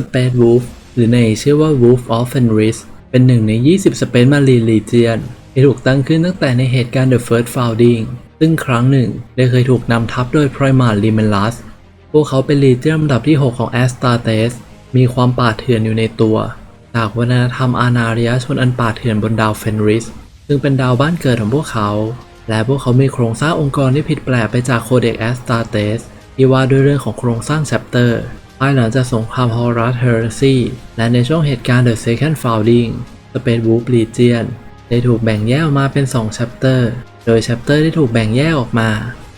Space Wolf หรือในชื่อว่า Wolf of Fenris เป็นหนึ่งใน 20 Space Marine Legion ที่ถูกตั้งขึ้นตั้งแต่ในเหตุการณ์ The First Founding ซึ่งครั้งหนึ่งได้เคยถูกนำทัพโดย Primal Limelus พวกเขาเป็น Legion ลำดับที่ 6 ของ Astartes มีความป่าเถื่อนอยู่ในตัว จากวัฒนธรรมอาณาริยชนอันป่าเถื่อนบนดาวเฟนริส ซึ่งเป็นดาวบ้านเกิดของพวกเขา และพวกเขามีโครงสร้างองค์กรที่ผิดแปลกไปจากโคเด็กแอสตาเตสที่ว่าด้วยเรื่องของโครงสร้างแชปเตอร์ ภายหลังจากสงครามฮอรัสเฮอร์ซีและในช่วงเหตุการณ์ The Second Founding Space Wolf Legion ได้ถูกแบ่งแยกออกมาเป็น 2 chapter โดย chapter ที่ถูกแบ่งแยกออกมา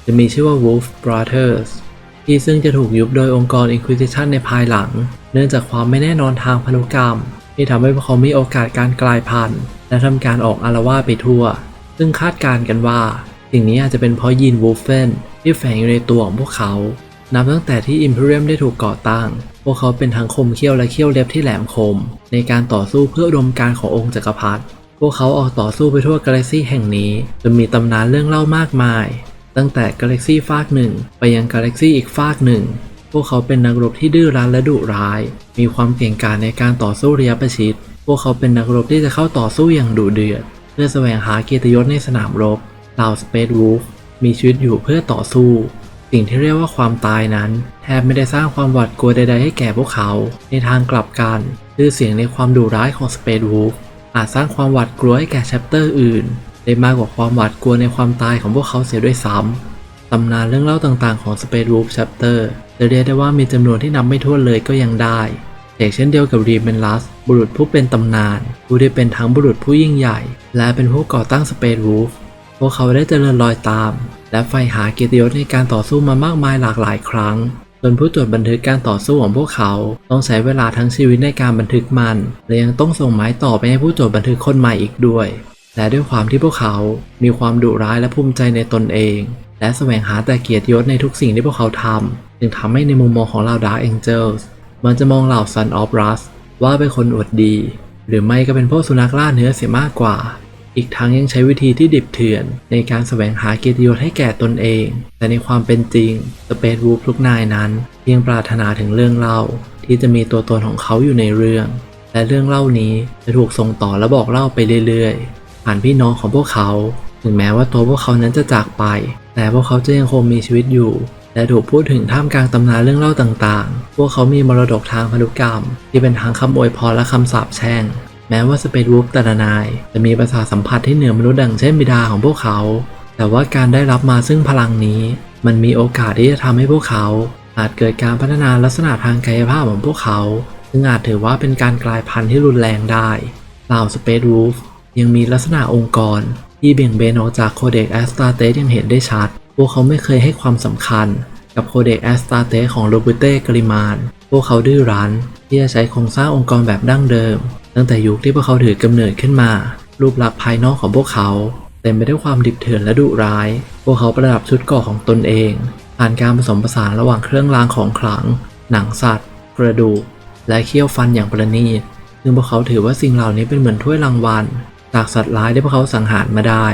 จะมีชื่อว่า Wolf Brothers ที่ซึ่งจะถูกยุบโดยองค์กร Inquisition ในภายหลัง เนื่องจากความไม่แน่นอนทางพันธุกรรม ที่ทำให้พวกเขามีโอกาสการกลายพันธุ์ และทำการออกอารวาไปทั่ว ซึ่งคาดการณ์กันว่า สิ่งนี้อาจจะเป็นเพราะยีนวูฟเฟนที่แฝงอยู่ในตัวของพวกเขา นับตั้งแต่ที่ Imperium ได้ถูกก่อตั้ง พวกเขาเป็นทั้งคมเขี้ยวและเขี้ยวเล็บที่แหลมคม ในการต่อสู้เพื่ออุดมการขององค์จักรพรรดิ พวกเขาออกต่อสู้ไปทั่วกาแล็กซี่แห่งนี้ จนมีตำนานเรื่องเล่ามากมาย ตั้งแต่กาแล็กซี่ฟากหนึ่งไปยังกาแล็กซี่อีกฟากหนึ่ง พวกเขาเป็นนักรบที่ดื้อรั้นและดุร้าย มีความเก่งกาจในการต่อสู้ระยะประชิด พวกเขาเป็นนักรบที่จะเข้าต่อสู้อย่างดุเดือด เพื่อแสวงหาเกียรติยศในสนามรบเหล่าสเปซวูฟมีชีวิตอยู่เพื่อต่อสู้ สิ่งที่เรียกว่าความตายนั้น แทบไม่ได้สร้างความหวาดกลัวใด ๆ ให้แก่พวกเขา ในทางกลับกันชื่อเสียงในความดุร้ายของสเปซวูฟอาจสร้างความหวาดกลัวให้แก่แชปเตอร์อื่น ได้มากกว่าความหวาดกลัวในความตายของพวกเขาเสียด้วยซ้ำตำนานเรื่องเล่าต่างๆของ Space Wolf Chapter จะเรียกได้ว่ามีจำนวนที่นับไม่ถ้วนเลยก็ยังได้อย่างเช่นเดียวกับรีเมนลัสบุรุษผู้เป็นตำนาน ผู้ได้เป็นทั้งบุรุษผู้ยิ่งใหญ่ และเป็นผู้ก่อตั้ง Space Wolf พวกเขาได้เจริญรอยตาม และใฝ่หาเกียรติยศในการต่อสู้มามากมายหลากหลายครั้งจนผู้ตรวจบันทึกการต่อสู้ของพวกเขา ต้องใช้เวลาทั้งชีวิตในการบันทึกมัน และยังต้องส่งหมายต่อไปให้ผู้ตรวจบันทึกคนใหม่อีกด้วย และด้วยความที่พวกเขามีความดุร้ายและภูมิใจในตนเอง และแสวงหาแต่เกียรติยศในทุกสิ่งที่พวกเขาทำจึงทำให้ในมุมมองของเหล่า Dark Angels มันจะมองเหล่า Son of Rust ว่าเป็นคนอวดดี หรือไม่ก็เป็นพวกสุนัขล่าเนื้อเสียมากกว่า อีกทั้งยังใช้วิธีที่ดิบเถื่อน ในการแสวงหาเกียรติยศให้แก่ตนเอง แต่ในความเป็นจริง Space Wolf ทุกนายนั้นเพียงปรารถนาถึงเรื่องเล่า ที่จะมีตัวตนของเขาอยู่ในเรื่อง และเรื่องเล่านี้จะถูกส่งต่อและบอกเล่าไปเรื่อยๆ ผ่านพี่น้องของพวกเขา ถึงแม้ว่าตัวพวกเขานั้นจะจากไป แต่พวกเขาจะยังคงมีชีวิตอยู่และถูกพูดถึงท่ามกลางตำนานเรื่องเล่าต่างๆ พวกเขามีมรดกทางพันธุกรรม ที่เป็นทางคำอวยพรและคำสาปแช่ง แม้ว่าสเปซวูฟแต่ละนาย จะมีประสาทสัมผัสที่เหนือมนุษย์ดังเช่นบิดาของพวกเขา แต่ว่าการได้รับมาซึ่งพลังนี้ มันมีโอกาสที่จะทำให้พวกเขา อาจเกิดการพัฒนาลักษณะทางกายภาพของพวกเขา ซึ่งอาจถือว่าเป็นการกลายพันธุ์ที่รุนแรงได้เหล่าสเปซวูฟยังมีลักษณะองค์กร ที่เบี่ยงเบนออกจากโคเด็กแอสตาเตสยังเห็นได้ชัด พวกเขาไม่เคยให้ความสำคัญ กับโคเด็กแอสตาเตสของโรบูเต้กริมาน พวกเขาดื้อรั้นที่จะใช้โครงสร้างองค์กรแบบดั้งเดิม ตั้งแต่ยุคที่พวกเขาถือกำเนิดขึ้นมา รูปลักษณ์ภายนอกของพวกเขา เต็มไปด้วยความดิบเถื่อนและดุร้าย พวกเขาประดับชุดเกราะของตนเอง ผ่านการผสมผสานระหว่างเครื่องรางของขลัง หนังสัตว์ กระดูก และเขี้ยวฟันอย่างประณีตซึ่งพวกเขาถือว่าสิ่งเหล่านี้เป็นเหมือนถ้วยรางวัลจากสัตว์ร้ายที่พวกเขาสังหารมาได้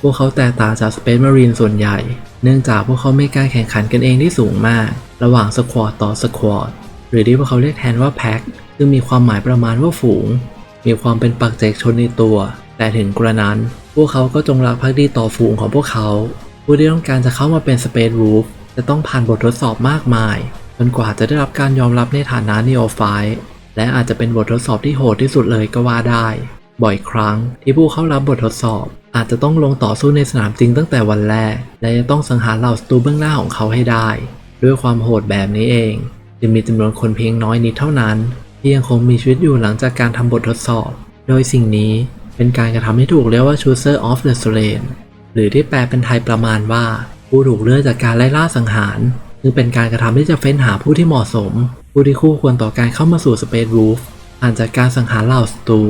พวกเขาแตกต่างจากสเปซมารีนส่วนใหญ่ เนื่องจากพวกเขาไม่กล้าแข่งขันกันเองที่สูงมาก ระหว่างสควอตต่อสควอต หรือที่พวกเขาเรียกแทนว่าแพ็คซึ่งมีความหมายประมาณว่าฝูง มีความเป็นปักเจกชนในตัว แต่ถึงกระนั้น พวกเขาก็จงรักภักดีต่อฝูงของพวกเขา ผู้ที่ต้องการจะเข้ามาเป็นสเปซวูฟจะต้องผ่านบททดสอบมากมายจนกว่าจะได้รับการยอมรับในฐานะนีโอไฟและอาจจะเป็นบททดสอบที่โหดที่สุดเลยก็ว่าได้ บ่อยครั้งที่ผู้เข้ารับบททดสอบ อาจจะต้องลงต่อสู้ในสนามจริงตั้งแต่วันแรก และจะต้องสังหารเหล่าศัตรูเบื้องหน้าของเขาให้ได้ ด้วยความโหดแบบนี้เอง จะมีจำนวนคนเพียงน้อยนิดเท่านั้น ที่ยังคงมีชีวิตอยู่หลังจากการทำบททดสอบ โดยสิ่งนี้เป็นการกระทำที่ถูกเรียกว่า Chooser of the Slain หรือที่แปลเป็นไทยประมาณว่า ผู้ถูกเลือกจากการไล่ล่าสังหารซึ่งเป็นการกระทำที่จะเฟ้นหาผู้ที่เหมาะสม ผู้ที่คู่ควรต่อการเข้ามาสู่ Space Wolf ผ่านจากการสังหารเหล่าศัตรู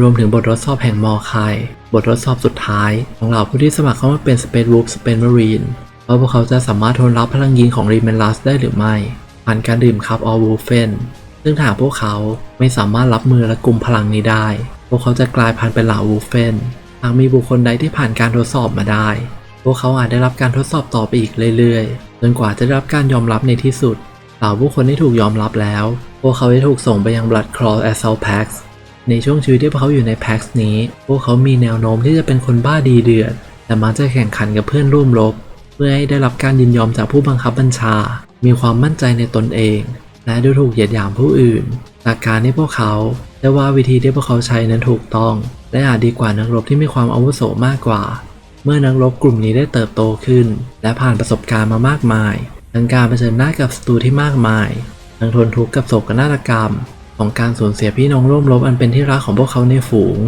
รวมถึงบททดสอบแห่งมอคาย บททดสอบสุดท้าย ของเหล่าผู้ที่สมัครเข้ามาเป็น Space Wolf Space Marine ว่าพวกเขาจะสามารถทนรับพลังยิงของรีเมนลัสได้หรือไม่ ผ่านการดื่มคัพออลวูเฟนซึ่งถ้าพวกเขาไม่สามารถรับมือและกลุ่มพลังนี้ได้ พวกเขาจะกลายพันธุ์เป็นเหล่าวูเฟนหากมีบุคคลใดที่ผ่านการทดสอบมาได้ พวกเขาอาจได้รับการทดสอบต่อไปอีกเรื่อยๆ จนกว่าจะได้รับการยอมรับในที่สุด เหล่าผู้คนที่ถูกยอมรับแล้ว พวกเขาได้ถูกส่งไปยัง Blood Crawl Assault Packs ในช่วงชีวิตที่พวกเขาอยู่ในแพ็กนี้ พวกเขามีแนวโน้มที่จะเป็นคนบ้าดีเดือด แต่มักจะแข่งขันกับเพื่อนร่วมรบ เพื่อให้ได้รับการยินยอมจากผู้บังคับบัญชา มีความมั่นใจในตนเอง และดูถูกเหยียดหยามผู้อื่นจากการที่พวกเขาได้ว่าวิธีที่พวกเขาใช้นั้นถูกต้อง และอาจดีกว่านักรบที่มีความอาวุโสมากกว่า เมื่อนักรบกลุ่มนี้ได้เติบโตขึ้น และผ่านประสบการณ์มามากมายทั้งการเผชิญหน้ากับศัตรูที่มากมายทั้งทนทุกข์กับโศกนาฏกรรม ของการสูญเสียพี่น้องร่วมรบอันเป็นที่รักของพวกเขาในฝูง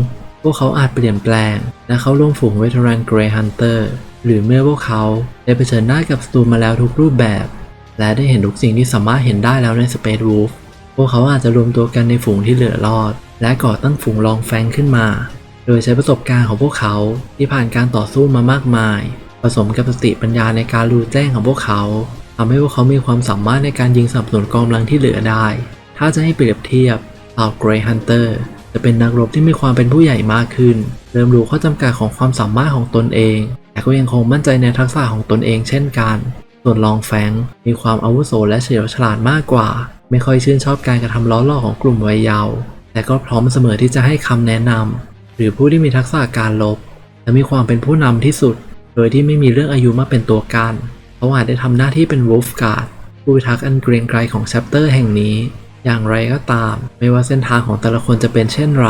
พวกเขาอาจเปลี่ยนแปลง และเข้าร่วมฝูงเวทแรนเกรย์ฮันเตอร์หรือเมื่อพวกเขาได้เผชิญหน้ากับศัตรูมาแล้วทุกรูปแบบ และได้เห็นทุกสิ่งที่สามารถเห็นได้แล้วใน Space Wolf พวกเขาอาจจะรวมตัวกันในฝูงที่เหลือรอด และก่อตั้งฝูงลองแฟงขึ้นมา โดยใช้ประสบการณ์ของพวกเขาที่ผ่านการต่อสู้มามากมาย ผสมกับสติปัญญาในการรู้แจ้งของพวกเขาทำให้พวกเขามีความสามารถในการยิงสับสนุนกองกำลังที่เหลือได้ ถ้าจะให้เปรียบเทียบเหล่าเกรย์ฮันเตอร์จะเป็นนักรบที่มีความเป็นผู้ใหญ่มากขึ้น เริ่มรู้ข้อจำกัดของความสามารถของตนเอง แต่ก็ยังคงมั่นใจในทักษะของตนเองเช่นกัน ส่วนลองแฟงมีความอาวุโสและเฉลียวฉลาดมากกว่า ไม่ค่อยชื่นชอบการกระทำล้อหลอของกลุ่มวัยเยาว์แต่ก็พร้อมเสมอที่จะให้คำแนะนำหรือผู้ที่มีทักษะการลบ และมีความเป็นผู้นำที่สุด โดยที่ไม่มีเรื่องอายุมาเป็นตัวกันเขาอาจได้ทำหน้าที่เป็น Wolf Guard ผู้พิทักษ์อันเกรียงไกรของแชปเตอร์แห่งนี้ อย่างไรก็ตาม ไม่ว่าเส้นทางของแต่ละคนจะเป็นเช่นไร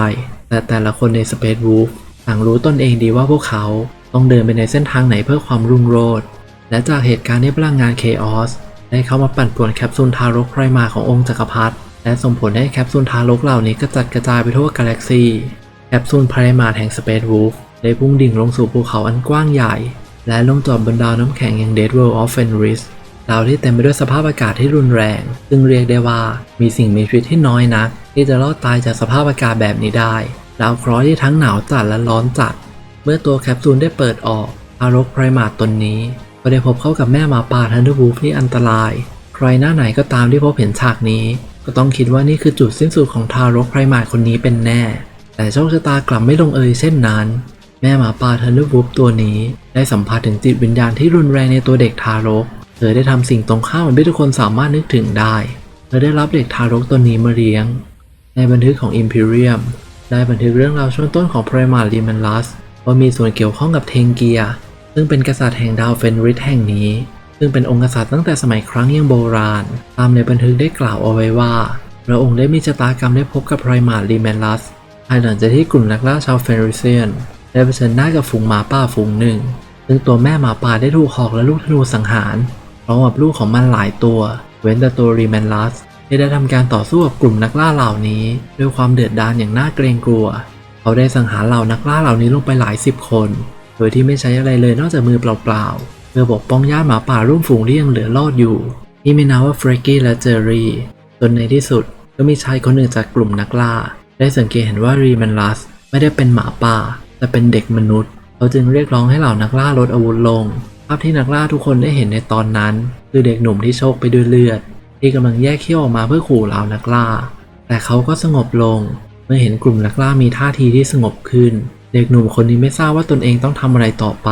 แต่แต่ละคนใน Space Wolf ต่างรู้ตนเองดีว่าพวกเขาต้องเดินไปในเส้นทางไหนเพื่อความรุ่งโรจน์ และจากเหตุการณ์ที่พลังงาน Chaos ได้เข้ามาปั่นป่วนแคปซูลทารกไพรมาขององค์จักรพรรดิและส่งผลให้แคปซูลทารกเหล่านี้กระจัดกระจายไปทั่วกาแล็กซีแคปซูลไพรมาแห่ง Space Wolf ได้พุ่งดิ่งลงสู่ภูเขาอันกว้างใหญ่ และลงจอดบนดาวน้ำแข็งอย่าง Dead World of Fenris ดาวที่เต็มไปด้วยสภาพอากาศที่รุนแรง ซึ่งเรียกได้ว่ามีสิ่งมีชีวิตที่น้อยนัก ที่จะรอดตายจากสภาพอากาศแบบนี้ได้ ดาวเคราะห์ที่ทั้งหนาวจัดและร้อนจัด เมื่อตัวแคปซูลได้เปิดออกทารกไพรมาตตนนี้ ก็ได้พบเข้ากับแม่หมาป่าทันเดอร์วูฟที่อันตราย ใครหน้าไหนก็ตามที่พบเห็นฉากนี้ ก็ต้องคิดว่านี่คือจุดสิ้นสุดของทารกไพรมาตคนนี้เป็นแน่ แต่โชคชะตากลับไม่ลงเอยเช่นนั้น แม่หมาป่าทันเดอร์วูฟตัวนี้ ได้สัมผัสถึงจิตวิญญาณที่รุนแรงในตัวเด็กทารก เธอได้ทำสิ่งตรงข้ามเหมือนที่ทุกคนสามารถนึกถึงได้ เธอได้รับเด็กทารกตัวนี้มาเลี้ยง ในบันทึกของ Imperium ได้บันทึกเรื่องราวช่วงต้นของ p r i m a r l i m a n l u s ว่ามีส่วนเกี่ยวข้องกับเทงเกีย ซึ่งเป็นกษัตริย์แห่งดาวเฟนริสแห่งนี้ ซึ่งเป็นองค์กษัตริย์ตั้งแต่สมัยครั้งยังโบราณ ตามในบันทึกได้กล่าวเอาไว้ว่าพระองค์ได้มีชะตากรรมได้พบกับ p r i m a r l i m a n l u s ภายหลังจากที่กลุ่มนักล่าชาวเฟนริเซียนได้เผชิญหน้ากับฝูงหมาป่าฝูงหนึ่ง ซึ่งตัวแม่หมาป่าได้ถูกหอกและลูกธนูสังหารพร้อมกับลูกของมันหลายตัว เว้นแต่ตัวรีแมนลัสที่ได้ทำการต่อสู้กับกลุ่มนักล่าเหล่านี้ ด้วยความเดือดดาลอย่างน่าเกรงกลัว เขาได้สังหารเหล่านักล่าเหล่านี้ลงไปหลายสิบคน โดยที่ไม่ใช้อะไรเลยนอกจากมือเปล่าๆเพื่อปกป้องญาติหมาป่าร่วมฝูงที่ยังเหลือรอดอยู่ที่มีนามว่าเฟรกกี้และเจอรี่จนในที่สุดก็มีชายคนหนึ่งจากกลุ่มนักล่า ได้สังเกตเห็นว่ารีแมนลัสไม่ได้เป็นหมาป่า แต่เป็นเด็กมนุษย์ เขาจึงเรียกร้องให้เหล่านักล่าลดอาวุธลง ภาพที่นักล่าทุกคนได้เห็นในตอนนั้น คือเด็กหนุ่มที่โชคไปด้วยเลือด ที่กำลังแยกเขี้ยวออกมาเพื่อขู่เหล่านักล่า แต่เขาก็สงบลงเมื่อเห็นกลุ่มนักล่ามีท่าทีที่สงบขึ้น เด็กหนุ่มคนนี้ไม่ทราบว่าตนเองต้องทำอะไรต่อไป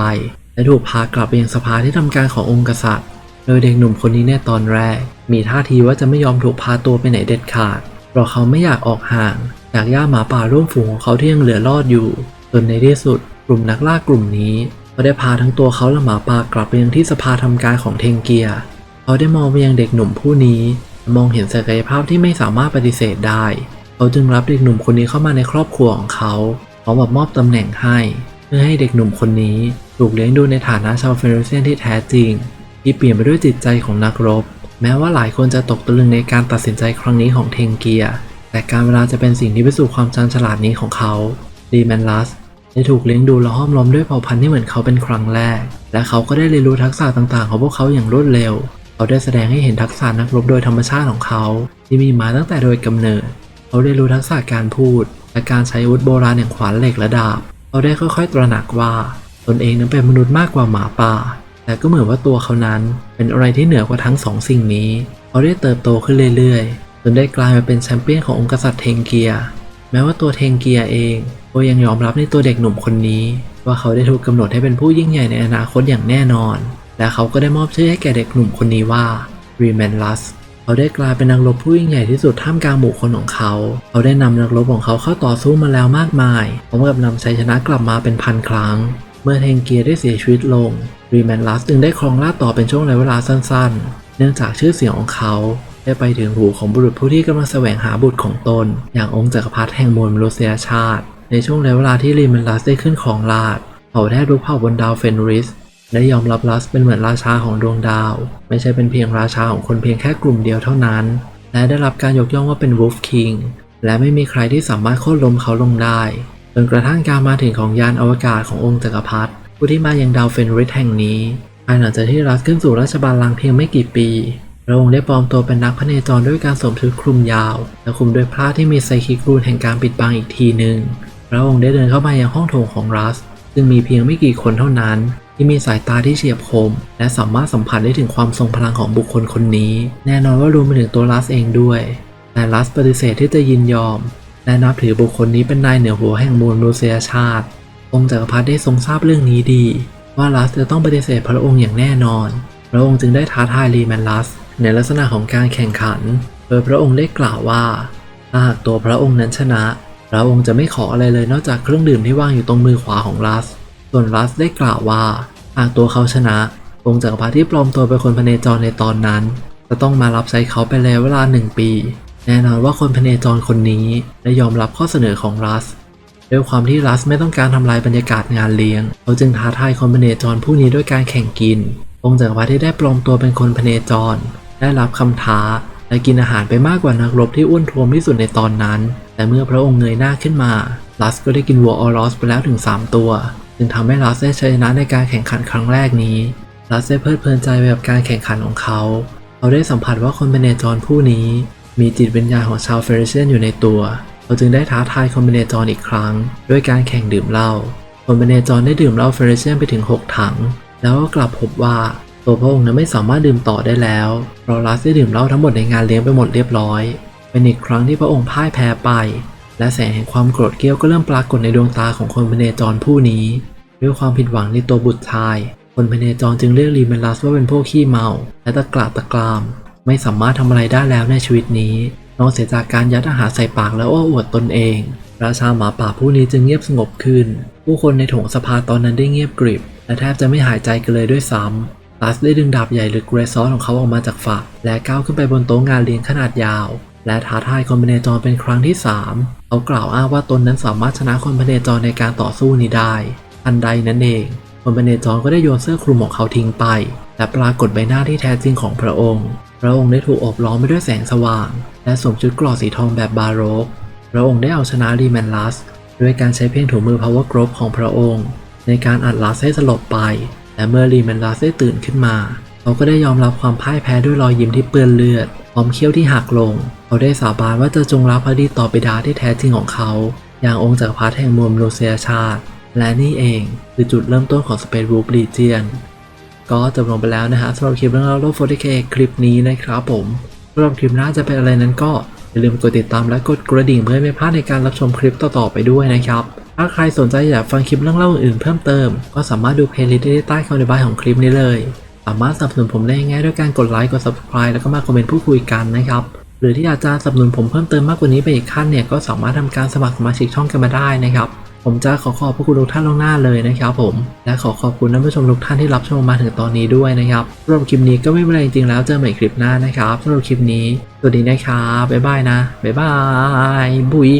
และถูกพากลับไปยังสภาที่ทำการขององค์กษัตริย์ โดยเด็กหนุ่มคนนี้ในตอนแรก มีท่าทีว่าจะไม่ยอมถูกพาตัวไปไหนเด็ดขาด เพราะเขาไม่อยากออกห่างจากย่าหมาป่าร่วมฝูงของเขาที่ยังเหลือรอดอยู่ จนในที่สุด กลุ่มนักล่ากลุ่มนี้ก็ได้พาทั้งตัวเขาและหมาป่ากลับไปยังที่สภาทำการของเทงเกีย เขาได้มองไปยังเด็กหนุ่มผู้นี้ มองเห็นศักยภาพที่ไม่สามารถปฏิเสธได้ เขาจึงรับเด็กหนุ่มคนนี้เข้ามาในครอบครัวของเขา พร้อมกับมอบตำแหน่งให้ เพื่อให้เด็กหนุ่มคนนี้ถูกเลี้ยงดูในฐานะชาวเฟรเซียนที่แท้จริง ที่เปลี่ยนไปด้วยจิตใจของนักรบ แม้ว่าหลายคนจะตกตะลึงในการตัดสินใจครั้งนี้ของเทงเกีย แต่การเวลาจะเป็นสิ่งที่พิสูจน์ความชันฉลาดนี้ของเขาดีแมนลัสได้ถูกเลี้ยงดูและห้อมล้อมด้วยเผ่าพันธุ์ที่เหมือนเขาเป็นครั้งแรก และเขาก็ได้เรียนรู้ทักษะต่างๆ ของพวกเขาอย่างรวดเร็ว เขาได้แสดงให้เห็นทักษะนักรบโดยธรรมชาติของเขา ที่มีมาตั้งแต่โดยกำเนิด เขาได้รู้ทักษะการพูด และการใช้อาวุธโบราณอย่างขวานเหล็กและดาบเขาได้ค่อยๆ ตระหนักว่าตนเองนั้นเป็นมนุษย์มากกว่าหมาป่า แต่ก็เหมือนว่าตัวเขานั้นเป็นอะไรที่เหนือกว่าทั้งสองสิ่งนี้ เขาได้เติบโตขึ้นเรื่อยๆ จนได้กลายมาเป็นแชมเปี้ยนขององค์กษัตริย์เทงเกีย แม้ว่าตัวเทงเกียเองก็ยังยอมรับในตัวเด็กหนุ่มคนนี้ ว่าเขาได้ถูกกำหนดให้เป็นผู้ยิ่งใหญ่ในอนาคตอย่างแน่นอน และเขาก็ได้มอบชื่อให้แก่เด็กหนุ่มคนนี้ว่า r e m a n l u s เขาได้กลายเป็นนักรบผู้ยิ่งใหญ่ที่สุดท่ามกลางหมู่คนของเขา เขาได้นำนักรบของเขาเข้าต่อสู้มาแล้วมากมายพร้อมกับนำชัยชนะกลับมาเป็นพันครั้ง เมื่อเทงเกียได้เสียชีวิตลงรีแมนลัสจึงได้ครองราชต่อเป็นช่วงระยะเวลาสั้นๆ เนื่องจากชื่อเสียงของเขาได้ไปถึงหูของบุรุษผู้ที่กำลังแสวงหาบุตรของตน อย่างองค์จักรพรรดิแห่งมวลมนุษยชาติ ในช่วงระยะเวลาที่รีแมนลัสได้ขึ้นของราชเผ่าแทบทุกเผ่าบนดาวเฟนริส และยอมรับลัสเป็นเหมือนราชาของดวงดาว ไม่ใช่เป็นเพียงราชาของคนเพียงแค่กลุ่มเดียวเท่านั้น และได้รับการยกย่องว่าเป็น Wolf King และไม่มีใครที่สามารถโค่นล้มเขาลงได้จนกระทั่งการมาถึงของยานอวกาศขององค์จักรพรรดิผู้ที่มายังดาวเฟนริสแห่งนี้ภายหลังจากที่รัสขึ้นสู่ราชบัลลังก์เพียงไม่กี่ปีพระองค์ได้ปลอมตัวเป็นนักพเนจรด้วยการสวมชุดคลุมยาว และคลุมด้วยผ้าที่มีไซคิกรูนแห่งการปิดบังอีกทีหนึ่งพระองค์ได้เดินเข้ามายังห้องโถงของรัส ซึ่งมีเพียงไม่กี่คนเท่านั้น ที่มีสายตาที่เฉียบคม และสามารถสัมผัสได้ถึงความทรงพลังของบุคคลคนนี้ แน่นอนว่ารวมไปถึงตัวลัสเองด้วยแต่ลัสปฏิเสธที่จะยินยอม และนับถือบุคคลนี้เป็นนายเหนือหัวแห่งมวลมนุษยชาติองค์จักรพรรดิได้ทรงทราบเรื่องนี้ดี ว่าลัสจะต้องปฏิเสธพระองค์อย่างแน่นอน พระองค์จึงได้ท้าทายรีแมนลัสในลักษณะของการแข่งขัน โดยพระองค์ได้กล่าวว่าถ้าหากตัวพระองค์นั้นชนะ พระองค์จะไม่ขออะไรเลยนอกจากเครื่องดื่มที่วางอยู่ตรงมือขวาของลัส ส่วนรัสได้กล่าวว่า หากตัวเขาชนะองค์จักรพรรดิที่ปลอมตัวเป็นคนพเนจรในตอนนั้น จะต้องมารับใช้เขาไปแล้วเวลาหนึ่งปี แน่นอนว่าคนพเนจรคนนี้ได้ยอมรับข้อเสนอของรัสด้วยความที่รัสไม่ต้องการทำลายบรรยากาศงานเลี้ยง เขาจึงท้าทายคนพเนจรผู้นี้ด้วยการแข่งกิน องค์จักรพรรดิที่ได้ปลอมตัวเป็นคนพเนจร ได้รับคำท้าและกินอาหารไปมากกว่านักรบที่อ้วนท้วมที่สุดในตอนนั้น แต่เมื่อพระองค์เงยหน้าขึ้นมา รัสก็ได้กินวัวออรอสไปแล้วถึง 3 ตัว จึงทำให้รัสได้ชนะในการแข่งขันครั้งแรกนี้รัสได้เพลิดเพลินใจไปกับการแข่งขันของเขาเขาได้สัมผัสว่าคนเป็นเนจรผู้นี้ มีจิตวิญญาณของชาวเฟรเชียนอยู่ในตัวเขาจึงได้ท้าทายคอมบิเนจรอีกครั้ง ด้วยการแข่งดื่มเหล้าคอมบิเนจรได้ดื่มเหล้าเฟรเชียนไปถึง 6 ถัง แล้วก็กลับพบว่าตัวพระองค์นั้นไม่สามารถดื่มต่อได้แล้วเพราะรัสได้ดื่มเหล้าทั้งหมดในงานเลี้ยงไปหมดเรียบร้อย เป็นอีกครั้งที่พระองค์พ่ายแพ้ไป และแสงแห่งความโกรธเกรี้ยวก็เริ่มปรากฏในดวงตาของคนพเนจรผู้นี้ ด้วยความผิดหวังในตัวบุตรชาย คนพเนจรจึงเรียกรีเมนลัสว่าเป็นพวกขี้เมา และตะกราดตะกราม ไม่สามารถทำอะไรได้แล้วในชีวิตนี้นอกเสียจากการยัดอาหารใส่ปากและโอ้อวดตนเอง ราชาหมาป่าผู้นี้จึงเงียบสงบขึ้น ผู้คนในโถงสภาตอนนั้นได้เงียบกริบ และแทบจะไม่หายใจกันเลยด้วยซ้ำลัสได้ดึงดาบใหญ่หรือเกรซอสของเขาออกมาจากฝัก และก้าวขึ้นไปบนโต๊ะงานเลี้ยงขนาดยาว และท้าทายคนพเนจรเป็นครั้งที่ 3 เขากล่าวอ้างว่าตนนั้นสามารถชนะคนพเนจรในการต่อสู้นี้ได้อันใดนั้นเอง คนพเนจรก็ได้โยนเสื้อคลุมของเขาทิ้งไป และปรากฏใบหน้าที่แท้จริงของพระองค์ พระองค์ได้ถูกอบล้อมไปด้วยแสงสว่าง และสวมชุดเกราะสีทองแบบบาโรก พระองค์ได้เอาชนะรีแมนลัสด้วยการใช้เพียงถุงมือ power g r o p ของพระองค์ ในการอัดลัสให้สลบไป และเมื่อรีแมนลัสได้ตื่นขึ้นมา เขาก็ได้ยอมรับความพ่ายแพ้ด้วยรอยยิ้มที่เปื้อนเลือด พร้อมเขี้ยวที่หักลง เขาได้สาบานว่าจะจงรักภักดีต่อบิดาที่แท้จริงของเขา อย่างองค์จักรพรรดิแห่งมวลมนุษยชาติ และนี่เองคือจุดเริ่มต้นของ Space Wolf Legion ก็จบลงไปแล้วนะฮะสำหรับคลิปเรื่องราวโลก 40K คลิปนี้นะครับผมสำหรับคลิปหน้าจะเป็นอะไรนั้นก็อย่าลืมกดติดตามและกดกระดิ่งเพื่อไม่พลาดในการรับชมคลิปต่อๆไปด้วยนะครับ ถ้าใครสนใจอยากฟังคลิปเรื่องเล่าอื่นๆเพิ่มเติม ก็สามารถดูเพลย์ลิสต์ได้ใต้คอมเมนต์บายของคลิปนี้เลย สามารถสนับสนุนผมได้ง่ายด้วยการกดไลค์กด subscribe แล้วก็มาคอมเมนต์พูดคุยกันนะครับหรือที่อยากจะสนับสนุนผมเพิ่มเติมมากกว่านี้ไปอีกขั้นเนี่ยก็สามารถทำการสมัครสมาชิกช่องกันมาได้นะครับผมจะขอขอบพระคุณทุกท่านล่วงหน้าเลยนะครับผมและขอขอบคุณท่านผู้ชมทุกท่านที่รับชมมาถึงตอนนี้ด้วยนะครับสำหรับคลิปนี้ก็ไม่เป็นไรจริงๆแล้วเจอใหม่คลิปหน้านะครับสำหรับคลิปนี้สวัสดีนะครับบ๊ายบายนะบ๊ายบายบุย